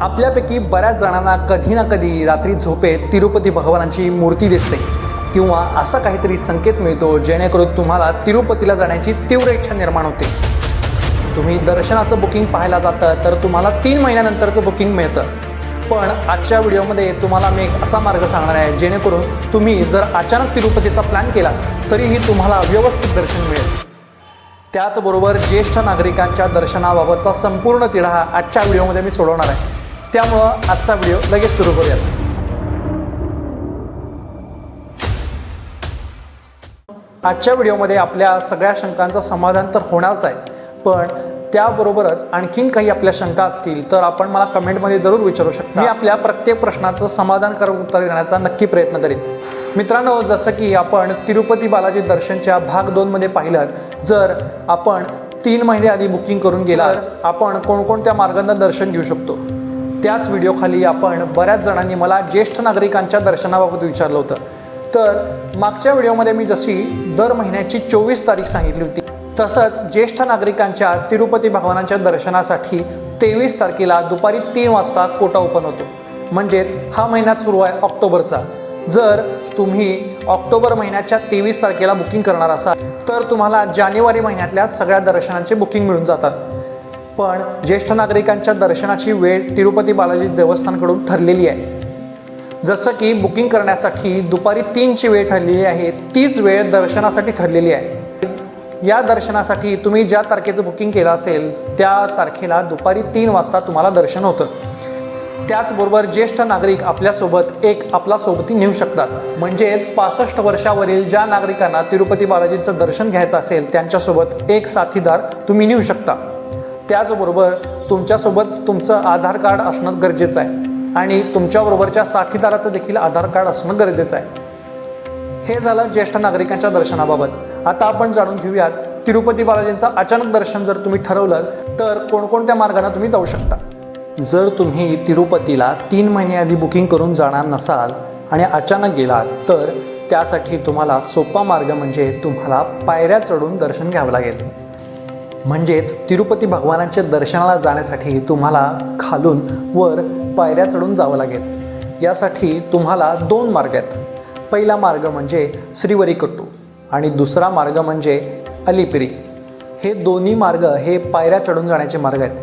आपल्यापैकी बऱ्याच जणांना कधी ना कधी रात्री झोपेत तिरुपती भगवानांची मूर्ती दिसते. किंवा असा काहीतरी संकेत मिळतो जेणेकरून तुम्हाला तिरुपतीला जाण्याची तीव्र इच्छा निर्माण होते. तुम्ही दर्शनाचं बुकिंग पाहायला जातं तर तुम्हाला तीन महिन्यानंतरचं बुकिंग मिळतं. पण आजच्या व्हिडिओमध्ये तुम्हाला मी एक असा मार्ग सांगणार आहे जेणेकरून तुम्ही जर अचानक तिरुपतीचा प्लॅन केला तरीही तुम्हाला व्यवस्थित दर्शन मिळेल. त्याचबरोबर ज्येष्ठ नागरिकांच्या दर्शनाबाबतचा संपूर्ण तिढा आजच्या व्हिडिओमध्ये मी सोडवणार आहे. त्यामुळं आजचा व्हिडिओ लगेच सुरू करूयात. आजच्या व्हिडिओमध्ये आपल्या सगळ्या शंकांचं समाधान तर होणारच आहे पण त्याबरोबरच आणखीन काही आपल्या शंका असतील तर आपण मला कमेंटमध्ये जरूर विचारू शकता. मी आपल्या प्रत्येक प्रश्नाचं समाधानकारक उत्तर देण्याचा नक्की प्रयत्न करेन. मित्रांनो जसं की आपण तिरुपती बालाजी दर्शनच्या भाग दोनमध्ये पाहिलं जर आपण तीन महिने आधी बुकिंग करून गेला आपण कोणकोणत्या मार्गांना दर्शन घेऊ शकतो? त्याच व्हिडिओखाली आपण बऱ्याच जणांनी मला ज्येष्ठ नागरिकांच्या दर्शनाबाबत विचारलं होतं. तर मागच्या व्हिडिओमध्ये मी जशी दर महिन्याची चोवीस तारीख सांगितली होती तसंच ज्येष्ठ नागरिकांच्या तिरुपती भगवानांच्या दर्शनासाठी तेवीस तारखेला दुपारी तीन वाजता कोटा ओपन होतो. म्हणजेच हा महिन्यात सुरू आहे ऑक्टोबरचा. जर तुम्ही ऑक्टोबर महिन्याच्या तेवीस तारखेला बुकिंग करणार असाल तर तुम्हाला जानेवारी महिन्यातल्या सगळ्या दर्शनांचे बुकिंग मिळून जातात. पण ज्येष्ठ नागरिकांच्या दर्शनाची वेळ तिरुपती बालाजी देवस्थानकडून ठरलेली आहे. जसं की बुकिंग करण्यासाठी दुपारी तीनची वेळ ठरलेली आहे तीच वेळ दर्शनासाठी ठरलेली आहे. या दर्शनासाठी तुम्ही ज्या तारखेचं बुकिंग केलं असेल त्या तारखेला दुपारी तीन वाजता तुम्हाला दर्शन होतं. त्याचबरोबर ज्येष्ठ नागरिक आपल्यासोबत एक आपला सोबती नेऊ शकतात. म्हणजेच पासष्ट वर्षावरील ज्या नागरिकांना तिरुपती बालाजीचं दर्शन घ्यायचं असेल त्यांच्यासोबत एक साथीदार तुम्ही नेऊ शकता. त्याचबरोबर तुमच्यासोबत तुमचं आधार कार्ड असणं गरजेचं आहे. आणि तुमच्याबरोबरच्या साथीदाराचं देखील आधार कार्ड असणं गरजेचं आहे. हे झालं ज्येष्ठ नागरिकांच्या दर्शनाबाबत. आता आपण जाणून घेऊयात तिरुपती बालाजींचं अचानक दर्शन जर तुम्ही ठरवलं तर कोणकोणत्या मार्गाने तुम्ही जाऊ शकता? जर तुम्ही तिरुपतीला तीन महिने आधी बुकिंग करून जाणार नसाल आणि अचानक गेलात तर त्यासाठी तुम्हाला सोपा मार्ग म्हणजे तुम्हाला पायऱ्या चढून दर्शन घ्यावं लागेल. म्हणजेच तिरुपती भगवानांच्या दर्शनाला जाण्यासाठी तुम्हाला खालून वर पायऱ्या चढून जावं लागेल. यासाठी तुम्हाला दोन मार्ग आहेत. पहिला मार्ग म्हणजे श्रीवरीकट्टू आणि दुसरा मार्ग म्हणजे अलिपिरी. हे दोन्ही मार्ग हे पायऱ्या चढून जाण्याचे मार्ग आहेत.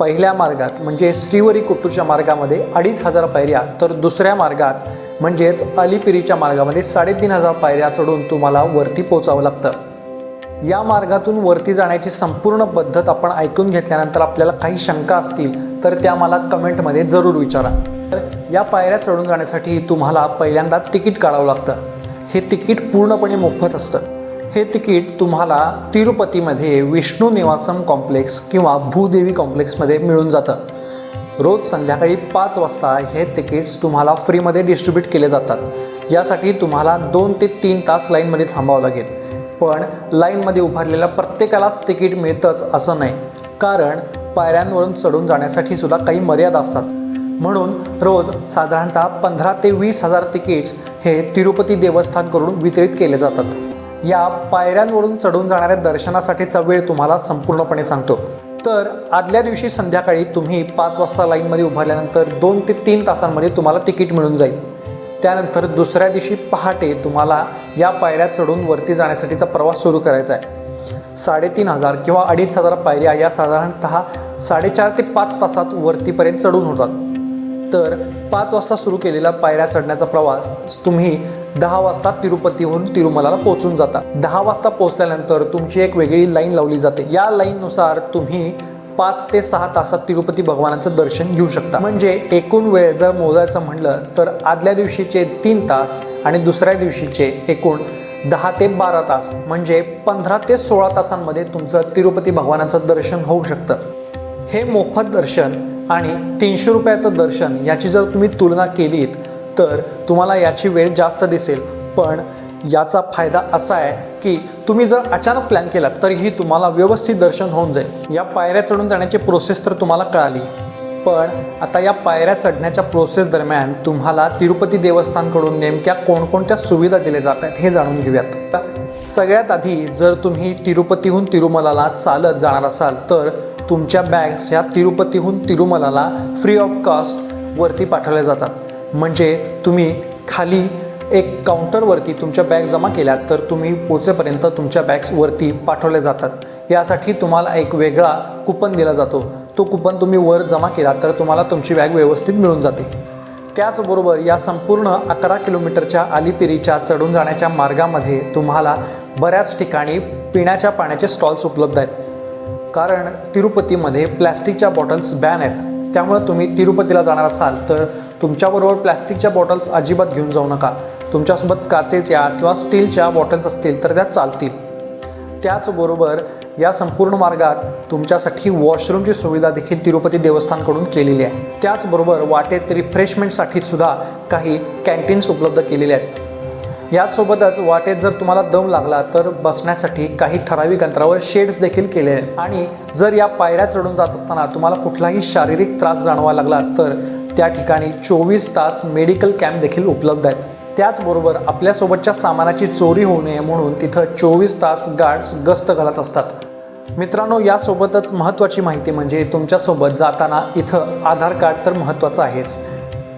पहिल्या मार्गात म्हणजे श्रीवरीकुट्टूच्या मार्गामध्ये अडीच हजार पायऱ्या तर दुसऱ्या मार्गात म्हणजेच अलिपिरीच्या मार्गामध्ये साडेतीन हजार पायऱ्या चढून तुम्हाला वरती पोचावं लागतं. या मार्गातून वरती जाण्याची संपूर्ण पद्धत आपण ऐकून घेतल्यानंतर आपल्याला काही शंका असतील तर त्या मला कमेंटमध्ये जरूर विचारा. तर या पायऱ्या चढून जाण्यासाठी तुम्हाला पहिल्यांदा तिकीट काढावं लागतं. हे तिकीट पूर्णपणे मोफत असतं. हे तिकीट तुम्हाला तिरुपतीमध्ये विष्णू निवासम कॉम्प्लेक्स किंवा भूदेवी कॉम्प्लेक्समध्ये मिळून जातं. रोज संध्याकाळी पाच वाजता हे तिकीट्स तुम्हाला फ्रीमध्ये डिस्ट्रीब्यूट केले जातात. यासाठी तुम्हाला दोन ते तीन तास लाईनमध्ये थांबावं लागेल. पण लाईनमध्ये उभारलेल्या प्रत्येकालाच तिकीट मिळतंच असं नाही. कारण पायऱ्यांवरून चढून जाण्यासाठी सुद्धा काही मर्यादा असतात. म्हणून रोज साधारणतः पंधरा ते वीस हजार तिकीट्स हे तिरुपती देवस्थानकडून वितरित केले जातात. या पायऱ्यांवरून चढून जाणाऱ्या दर्शनासाठीचा वेळ तुम्हाला संपूर्णपणे सांगतो. तर आदल्या दिवशी संध्याकाळी तुम्ही पाच वाजता लाईनमध्ये उभारल्यानंतर दोन ते तीन तासांमध्ये तुम्हाला तिकीट मिळून जाईल. त्यानंतर दुसऱ्या दिवशी पहाटे तुम्हाला या पायऱ्या चढून वरती जाण्यासाठीचा प्रवास सुरू करायचा आहे. साडेतीन हजार किंवा अडीच हजार पायऱ्या या साधारणतः साडेचार ते पाच तासात वरतीपर्यंत चढून होतात. तर पाच वाजता सुरू केलेला पायऱ्या चढण्याचा प्रवास तुम्ही दहा वाजता तिरुपतीहून तिरुमलाला पोहोचून जाता. दहा वाजता पोहोचल्यानंतर तुमची एक वेगळी लाईन लावली जाते. या लाईननुसार तुम्ही पाच ते सहा तासात तिरुपती भगवानाचं दर्शन घेऊ शकता. म्हणजे एकूण वेळ जर मोजायचं म्हणलं तर आदल्या दिवशीचे तीन तास आणि दुसऱ्या दिवशीचे एकूण दहा ते बारा तास म्हणजे पंधरा ते सोळा तासांमध्ये तुमचं तिरुपती भगवानाचं दर्शन होऊ शकतं. हे मोफत दर्शन आणि तीनशे रुपयाचं दर्शन याची जर तुम्ही तुलना केलीत तर तुम्हाला याची वेळ जास्त दिसेल. पण याचा फायदा असा आहे की तुम्ही जर अचानक प्लॅन केलात तरीही तुम्हाला व्यवस्थित दर्शन होऊन जाईल. या पायऱ्या चढून जाण्याची प्रोसेस तर तुम्हाला कळाली. पण आता या पायऱ्या चढण्याच्या प्रोसेस दरम्यान तुम्हाला तिरुपती देवस्थानकडून नेमक्या कोणकोणत्या सुविधा दिल्या जात आहेत हे जाणून घेऊयात. सगळ्यात आधी जर तुम्ही तिरुपतीहून तिरुमलाला चालत जाणार असाल तर तुमच्या बॅग्स ह्या तिरुपतीहून तिरुमलाला फ्री ऑफ कॉस्ट वरती पाठवल्या जातात. म्हणजे तुम्ही खाली एक काउंटरवरती तुमच्या बॅग जमा केल्या तर तुम्ही पोचेपर्यंत तुमच्या बॅग्सवरती पाठवल्या जातात. यासाठी तुम्हाला एक वेगळा कुपन दिला जातो. तो कुपन तुम्ही वर जमा केला तर तुम्हाला तुमची बॅग व्यवस्थित मिळून जाते. त्याचबरोबर या संपूर्ण अकरा किलोमीटरच्या अलिपिरीच्या चढून जाण्याच्या मार्गामध्ये तुम्हाला बऱ्याच ठिकाणी पिण्याच्या पाण्याचे स्टॉल्स उपलब्ध आहेत. कारण तिरुपतीमध्ये प्लॅस्टिकच्या बॉटल्स बॅन आहेत. त्यामुळे तुम्ही तिरुपतीला जाणार असाल तर तुमच्याबरोबर प्लॅस्टिकच्या बॉटल्स अजिबात घेऊन जाऊ नका. तुमच्यासोबत काचेच्या किंवा स्टीलच्या बॉटल्स असतील तर त्या चालतील. त्याचबरोबर या संपूर्ण मार्गात तुमच्यासाठी वॉशरूमची सुविधा देखील तिरुपती देवस्थानकडून केलेली आहे. त्याचबरोबर वाटेत रिफ्रेशमेंटसाठी सुद्धा काही कॅन्टीन्स उपलब्ध केलेले आहेत. याचसोबतच वाटेत जर तुम्हाला दम लागला तर बसण्यासाठी काही ठराविक अंतरावर शेड्स देखील केले आहेत. आणि जर या पायऱ्या चढून जात असताना तुम्हाला कुठलाही शारीरिक त्रास जाणवा लागला तर त्या ठिकाणी चोवीस तास मेडिकल कॅम्प देखील उपलब्ध आहेत. त्याचबरोबर आपल्यासोबतच्या सामानाची चोरी होऊ नये म्हणून तिथं चोवीस तास गार्ड्स गस्त घालत असतात. मित्रांनो यासोबतच महत्त्वाची माहिती म्हणजे तुमच्यासोबत जाताना इथं आधार कार्ड तर महत्त्वाचं आहेच.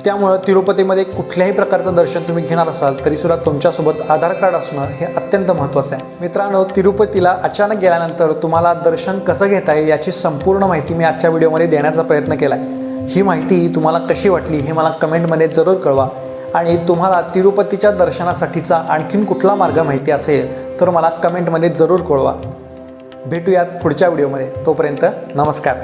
त्यामुळं तिरुपतीमध्ये कुठल्याही प्रकारचं दर्शन तुम्ही घेणार असाल तरीसुद्धा तुमच्यासोबत आधार कार्ड असणं हे अत्यंत महत्त्वाचं आहे. मित्रांनो तिरुपतीला अचानक गेल्यानंतर तुम्हाला दर्शन कसं घेता येईल याची संपूर्ण माहिती मी आजच्या व्हिडिओमध्ये देण्याचा प्रयत्न केला आहे ही माहिती तुम्हाला कशी वाटली हे मला कमेंटमध्ये जरूर कळवा. आणि तुम्हाला तिरुपतीच्या दर्शनासाठीचा आणखीन कुठला मार्ग माहिती असेल तर मला कमेंटमध्ये जरूर कळवा. भेटूयात पुढच्या व्हिडिओमध्ये. तोपर्यंत नमस्कार.